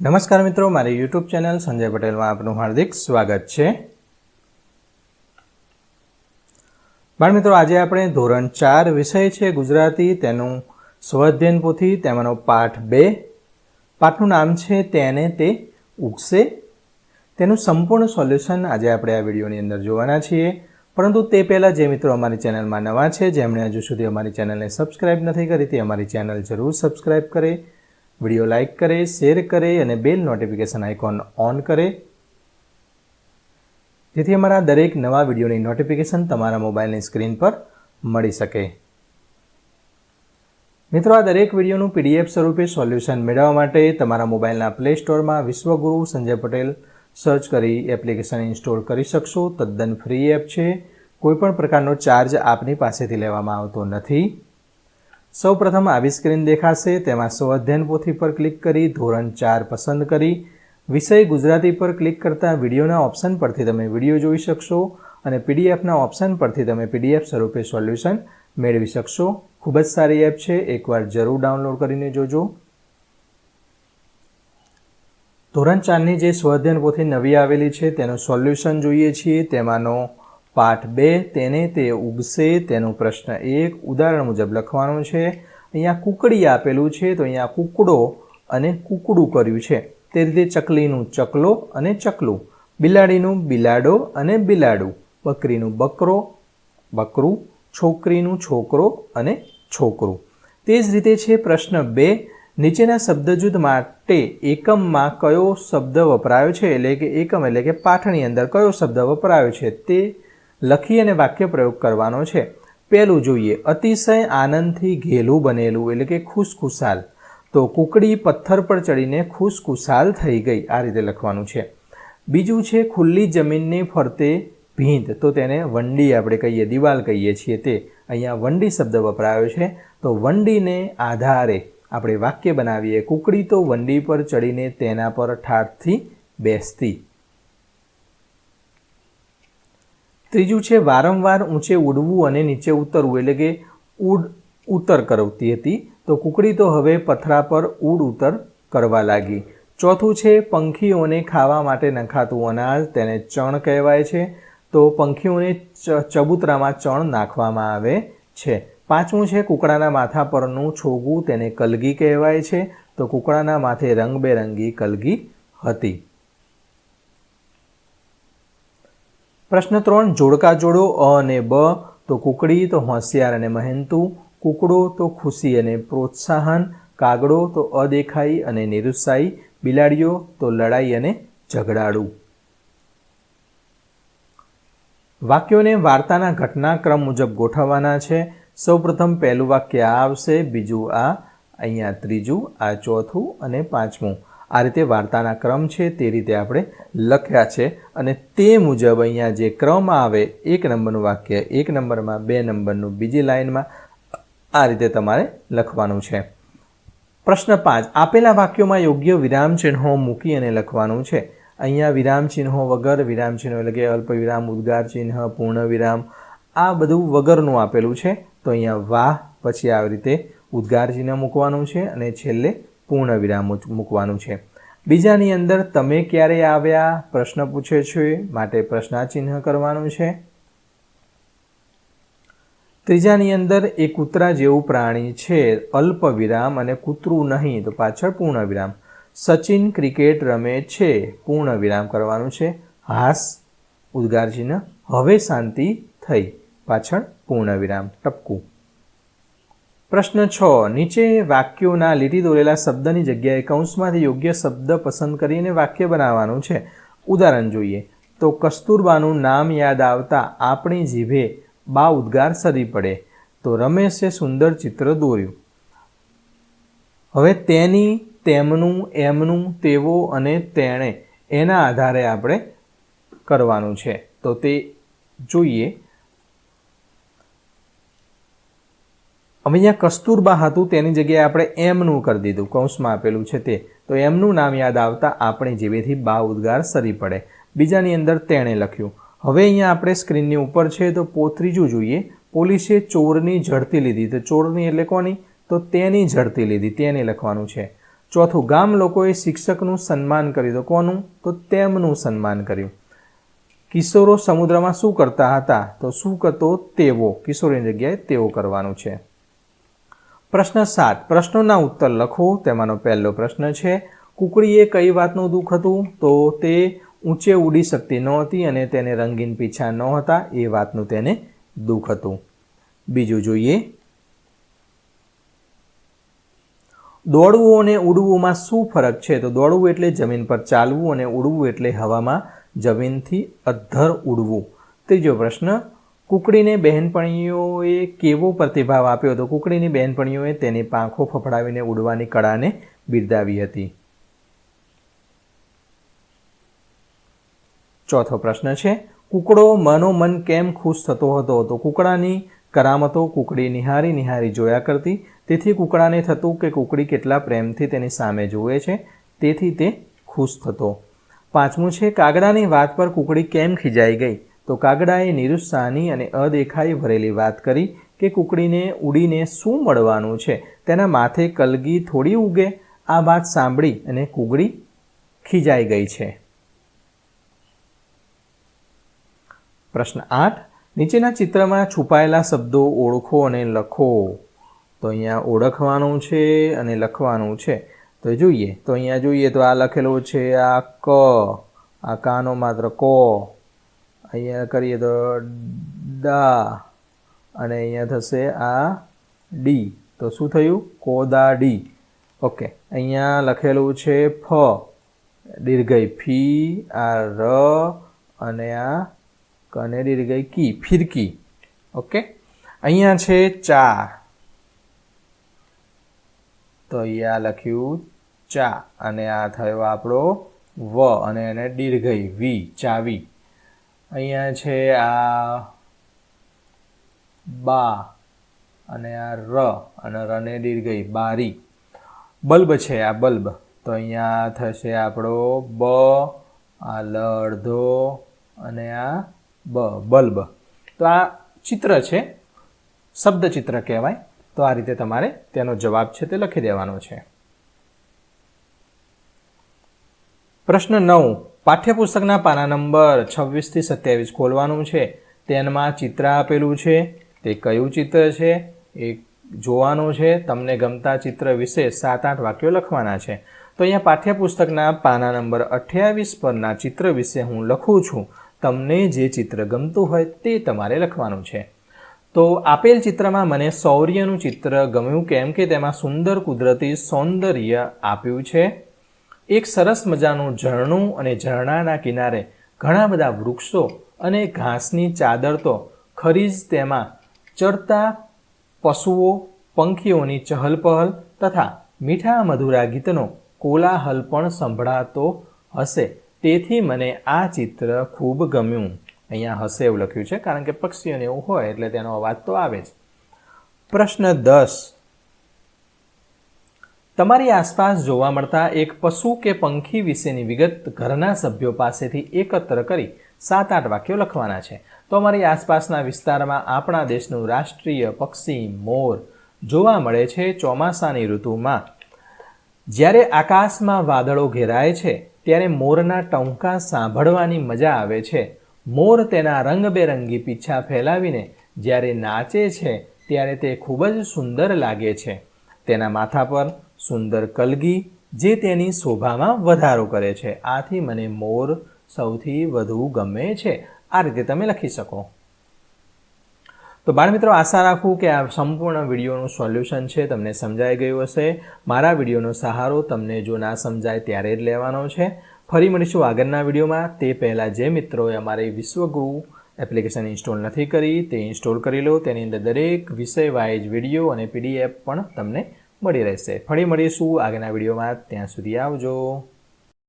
નમસ્કાર મિત્રો, મારી યુટ્યુબ ચેનલ સંજય પટેલમાં આપનું હાર્દિક સ્વાગત છે. મિત્રો, આજે આપણે ધોરણ ચાર વિષય છે ગુજરાતી. તેનું સ્વઅધ્યયન પોથી તેમાંનો પાઠ બે. પાઠનું નામ છે તેને તે ઉગશે. તેનું સંપૂર્ણ સોલ્યુશન આજે આપણે આ વિડીયોની અંદર જોવાના છીએ. પરંતુ તે પહેલાં જે મિત્રો અમારી ચેનલમાં નવા છે, જેમણે હજુ સુધી અમારી ચેનલને સબસ્ક્રાઇબ નથી કરી, તે અમારી ચેનલ જરૂર સબસ્ક્રાઇબ કરે. વીડિયો લાઇક કરે, શેર કરે અને બેલ નોટિફિકેશન આઇકોન ઓન કરે. જેથી અમારા દરેક નવા વિડીયોની નોટિફિકેશન તમારા મોબાઈલની સ્ક્રીન પર મળી શકે. મિત્રો, આ દરેક વિડીયોનું પીડીએફ સ્વરૂપે સોલ્યુશન મેળવવા માટે તમારા મોબાઈલના પ્લે સ્ટોરમાં વિશ્વગુરુ સંજય પટેલ સર્ચ કરી એપ્લિકેશન ઇન્સ્ટોલ કરી શકશો. તદ્દન ફ્રી એપ છે. કોઈપણ પ્રકારનો ચાર્જ આપની પાસેથી લેવામાં આવતો નથી. સૌ પ્રથમ આવી સ્ક્રીન દેખાશે, તેમાં સ્વઅધ્યયન પોથી પર ક્લિક કરી ધોરણ ચાર પસંદ કરી. વિષય ગુજરાતી પર ક્લિક કરતાં વિડીયોના ઓપ્શન પરથી તમે વીડિયો જોઈ શકશો અને પીડીએફના ઓપ્શન પરથી તમે પીડીએફ સ્વરૂપે સોલ્યુશન મેળવી શકશો. ખૂબ જ સારી એપ છે, એકવાર જરૂર ડાઉનલોડ કરીને જોજો. ધોરણ ચારની જે સ્વઅધ્યયન પોથી નવી આવેલી છે, તેનું સોલ્યુશન જોઈએ છીએ. તેમાંનો પાઠ બે, તેને તે ઉગશે તેનો પ્રશ્ન એક. ઉદાહરણ મુજબ લખવાનો છે, અહીંયા કુકડી આપેલું છે, તો અહીંયા કુકડો અને કુકડું કર્યું છે. તે રીતે ચકલીનું ચકલો અને ચકલું, બિલાડીનું બિલાડો અને બિલાડું, બકરીનું બકરો, બકરું, છોકરીનું છોકરો અને છોકરું. તે જ રીતે છે પ્રશ્ન બે, નીચેના શબ્દજૂથ માટે એકમમાં કયો શબ્દ વપરાયો છે? એટલે કે એકમ એટલે કે પાઠની અંદર કયો શબ્દ વપરાયો છે? તે લખી અને વાક્ય પ્રયોગ કરવાનો છે. પહેલું જોઈએ, અતિશય આનંદથી ઘેલું બનેલું, એટલે કે ખુશખુશાલ. તો કુકડી પથ્થર પર ચડીને ખુશખુશાલ થઈ ગઈ, આ રીતે લખવાનું છે. બીજું છે, ખુલ્લી જમીનની ફરતે ભીંત. તો તેને વંડી આપણે કહીએ, દિવાલ કહીએ છીએ તે. અહીંયા વંડી શબ્દ વપરાયો છે. તો વંડીને આધારે આપણે વાક્ય બનાવીએ. કુકડી તો વંડી પર ચડીને તેના પર ઠાઠથી બેસતી. ત્રીજું છે, વારંવાર ઊંચે ઉડવું અને નીચે ઉતરવું એટલે કે ઉડ ઉતર કરવતી હતી. તો કુકડી તો હવે પથરા પર ઉડ ઉતર કરવા લાગી. ચોથું છે, પંખીઓને ખાવા માટે નખાતું અનાજ તેને ચણ કહેવાય છે. તો પંખીઓને ચબૂતરામાં ચણ નાખવામાં આવે છે. પાંચમું છે, કુકડાના માથા પરનું છોગું તેને કલગી કહેવાય છે. તો કુકડાના માથે રંગબેરંગી કલગી હતી. પ્રશ્ન ત્રણ, જોડકા જોડો, અ અને બ, તો કુકડી, તો હોશિયાર અને મહેનતુ કુકડો, તો ખુશી અને પ્રોત્સાહન, કાગડો, તો અદેખાઈ અને નિરુત્સાહી, બિલાડીઓ, તો લડાઈ અને ઝઘડાડું વાક્યોને વાર્તાના ઘટનાક્રમ મુજબ ગોઠવવાના છે. સૌપ્રથમ પહેલું વાક્ય આ આવશે, બીજું આ, અહીંયા ત્રીજું, આ ચોથું અને પાંચમું. આ રીતે વાર્તાના ક્રમ છે તે રીતે આપણે લખ્યા છે અને તે મુજબ અહીંયા જે ક્રમ આવે, એક નંબરનું વાક્ય, એક નંબરમાં, બે નંબરનું, બીજી લાઇનમાં, આ રીતે તમારે લખવાનું છે. પ્રશ્ન પાંચ, આપેલા વાક્યોમાં યોગ્ય વિરામ ચિહ્નો મૂકી અને લખવાનું છે. અહીંયા વિરામ ચિહ્નો વગર, વિરામ ચિહ્નો એટલે કે અલ્પ વિરામ, ઉદ્ગાર ચિહ્ન, પૂર્ણ વિરામ, આ બધું વગરનું આપેલું છે. તો અહીંયા વાહ, પછી આવી રીતે ઉદ્ગાર ચિહ્ન મૂકવાનું છે અને છેલ્લે પૂર્ણ વિરામ મૂકવાનું છે. બીજાની અંદર તમે ક્યારે આવ્યા? પ્રશ્ન પૂછે છે, માટે પ્રશ્નાચિહ્ન કરવાનું છે. ત્રીજાની અંદર, એ કૂતરા જેવું પ્રાણી છે, અલ્પ વિરામ અને કૂતરું નહીં, તો પાછળ પૂર્ણ વિરામ. સચિન ક્રિકેટ રમે છે, પૂર્ણ વિરામ કરવાનું છે. હાસ ઉદ્ગાર હવે શાંતિ થઈ, પાછળ પૂર્ણ વિરામ. ટપકું. પ્રશ્ન છ. નીચે વાક્યોના લીટી દોરેલા શબ્દની જગ્યાએ કૌંસમાંથી યોગ્ય શબ્દ પસંદ કરીને વાક્ય બનાવવાનું છે. ઉદાહરણ જોઈએ. તો કસ્તુરબાનું નામ યાદ આવતા આપણી જીભે બા ઉદ્ગાર સરી પડે. તો રમેશે સુંદર ચિત્ર દોર્યું. હવે તેની, તેમનું, એમનું, તેવો અને તેણે એના આધારે આપણે કરવાનું છે. તો તે જોઈએ. હવે અહીંયા કસ્તુરબા હતું, તેની જગ્યાએ આપણે એમનું કરી દીધું. કૌંસમાં આપેલું છે તે. તો એમનું નામ યાદ આવતા આપણે જેવેથી બા ઉદ્ગાર સરી પડે. બીજાની અંદર તેણે લખ્યું, હવે અહીંયા આપણે સ્ક્રીનની ઉપર છે, તો પો ત્રીજું જોઈએ. પોલીસે ચોરની ઝડતી લીધી. તો ચોરની એટલે કોની? તો તેની ઝડતી લીધી. તેને લખવાનું છે. ચોથું, ગામ લોકોએ શિક્ષકનું સન્માન કર્યું. તો કોનું? તો તેમનું સન્માન કર્યું. કિશોરો સમુદ્રમાં શું કરતા હતા? તો શું કરતો? તેવો. કિશોરની જગ્યાએ તેવો કરવાનું છે. પ્રશ્ન સાત. પ્રશ્નોના ઉત્તર લખો. તેમાંનો પહેલો પ્રશ્ન છે, કુકડીએ કઈ વાતનું દુઃખ હતું તો તે ઊંચે ઉડી શકતી નહોતી અને તેને રંગીન પીછા નહોતા એ વાતનું તેને દુઃખ હતું. બીજું જોઈએ, દોડવું અને ઉડવુંમાં શું ફરક છે તો દોડવું એટલે જમીન પર ચાલવું અને ઉડવું એટલે હવામાં જમીનથી અધ્ધર ઉડવું. ત્રીજો પ્રશ્ન કુકડીને બહેનપણીઓએ કેવો પ્રતિભાવ આપ્યો હતો? કુકડીની બહેનપણીઓએ તેની પાંખો ફફડાવીને ઉડવાની કળાને બિરદાવી હતી. ચોથો પ્રશ્ન છે, કુકડો મનોમન કેમ ખુશ થતો હતો? તો કુકડાની કરામતો કુકડી નિહારી નિહારી જોયા કરતી. તેથી કુકડાને થતું કે કુકડી કેટલા પ્રેમથી તેની સામે જુએ છે, તેથી તે ખુશ થતો. પાંચમું છે, કાગડાની વાત પર કુકડી કેમ ખીજાઈ ગઈ? તો કાગડાએ નિરુત્સાહની અને અદેખાઈ ભરેલી વાત કરી કે કુકડીને ઉડીને શું મળવાનું છે? તેના માથે કલગી થોડી ઉગે. આ વાત સાંભળી અને કુગડી ખીજાઈ ગઈ છે. પ્રશ્ન આઠ. નીચેના ચિત્રમાં છુપાયેલા શબ્દો ઓળખો અને લખો. તો અહીંયા ઓળખવાનું છે અને લખવાનું છે. તો જોઈએ. તો અહીંયા જોઈએ તો આ લખેલું છે આ ક. આ કાનો માત્ર કો. અહીંયા કરીએ તો ડા અને અહીંયા થશે આ ડી. તો શું થયું? કોદા ડી. ઓકે, અહીંયા લખેલું છે ફ. દીર્ઘઈ ફી, આ ર અને આ કને દીર્ઘઈ કી, ફિરકી. ઓકે, અહીંયા છે ચા તો અહીંયા લખ્યું ચા, અને આ થયો આપણો વ, અને એને દીર્ઘઈ વી, ચાવી. અહીંયા છે આ બા અને આ ર અને રને દીર્ઘઈ બારી. બલ્બ છે આ બલ્બ. તો અહીંયા થશે આપણો બ, આ લ અડધો અને આ બ, બલ્બ. તો આ ચિત્ર છે, શબ્દ ચિત્ર કહેવાય. તો આ રીતે તમારે તેનો જવાબ છે તે લખી દેવાનો છે. પ્રશ્ન નવ. પાઠ્યપુસ્તકના પાના નંબર છવ્વીસથી સત્યાવીસ ખોલવાનું છે. તેમાં ચિત્ર આપેલું છે. તે કયું ચિત્ર છે? એ જોવાનું છે. તમને ગમતા ચિત્ર વિશે સાત આઠ વાક્યો લખવાના છે. તો અહીંયા પાઠ્યપુસ્તકના પાના નંબર અઠ્યાવીસ પરના ચિત્ર વિશે હું લખું છું. તમને જે ચિત્ર ગમતું હોય તે તમારે લખવાનું છે. તો આપેલ ચિત્રમાં મને શૌર્યનું ચિત્ર ગમ્યું કેમ કે તેમાં સુંદર કુદરતી સૌંદર્ય આપ્યું છે. એક સરસ મજાનું ઝરણું અને ઝરણાના કિનારે ઘણા બધા વૃક્ષો અને ઘાસની ચાદર તો ખરી જ તેમાં ચરતા પશુઓ, પંખીઓની ચહલપહલ તથા મીઠા મધુરા ગીતનો કોલાહલ પણ સંભળાતો હશે. તેથી મને આ ચિત્ર ખૂબ ગમ્યું. અહીંયા હશે એવું લખ્યું છે, કારણ કે પક્ષીઓને એવું હોય એટલે તેનો અવાજ તો આવે જ. પ્રશ્ન દસ. તમારી આસપાસ જોવા મળતા એક પશુ કે પંખી વિશેની વિગત ઘરના સભ્યો પાસેથી એકત્ર કરી સાત આઠ વાક્યો લખવાના છે. તો અમારી આસપાસના વિસ્તારમાં આપણા દેશનું રાષ્ટ્રીય પક્ષી મોર જોવા મળે છે ચોમાસાની ઋતુમાં. જ્યારે આકાશમાં વાદળો ઘેરાય છે, ત્યારે મોરના ટંકા સાંભળવાની મજા આવે છે. મોર તેના રંગબેરંગી પીછા ફેલાવીને જ્યારે નાચે છે, ત્યારે તે ખૂબ જ સુંદર લાગે છે. તેના માથા પર સુંદર કલગી, જે તેની શોભામાં વધારો કરે છે. આથી મને મોર સૌથી વધુ ગમે છે. આ રીતે તમે લખી શકો. તો બાળમિત્રો આશા રાખું કે આ સંપૂર્ણ વિડીયોનું સોલ્યુશન છે. તમને સમજાઈ ગયું હશે. મારા વિડીયોનો સહારો તમને જો ના સમજાય ત્યારે જ લેવાનો છે. ફરી મળીશું આગળના વિડીયોમાં. તે પહેલાં જે મિત્રોએ અમારી વિશ્વગુરુ એપ્લિકેશન ઇન્સ્ટોલ નથી કરી, તે ઇન્સ્ટોલ કરી લો. તેની અંદર દરેક વિષય વાઇઝ વીડિયો અને પીડીએફ પણ તમને મળી રહેશે. ફરી મળીશું આગળના વિડીયોમાં. ત્યાં સુધી આવજો.